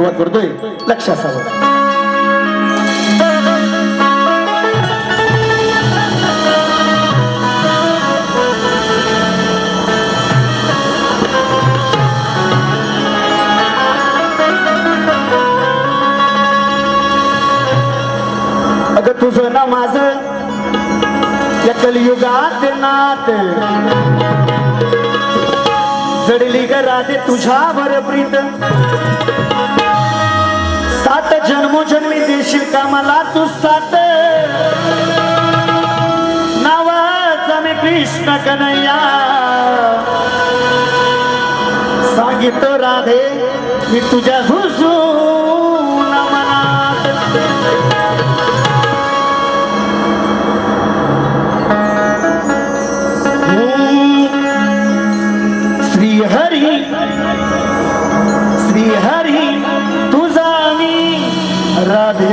सुरुवात करतोय. लक्ष असावं अगं तुझं ना माझ या कलियुगात नात. जडली ग राधे तुझ्यावर प्रीत. सात जन्मोजन्मी देशील का मला तू सात? नावाचा मी कृष्ण कन्हैया. सांगितो राधे मी तुझ्या हुजून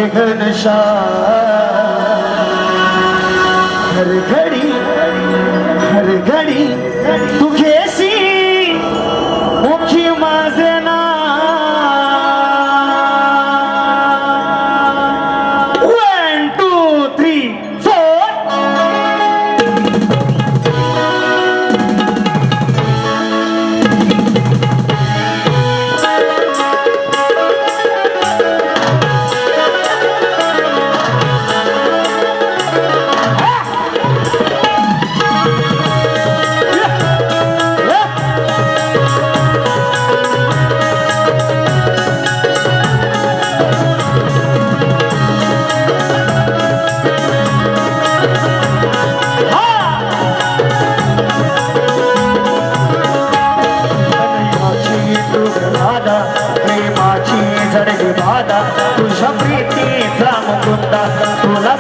राधे घनशा हर घडी हर घडी तू मुखी माझे दादा तुझ्या प्रीतीचा मुकुंदा तुला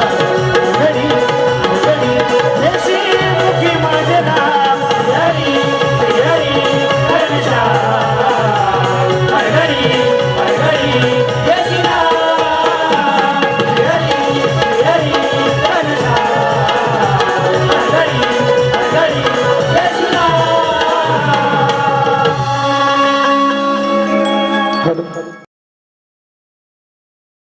Yeah.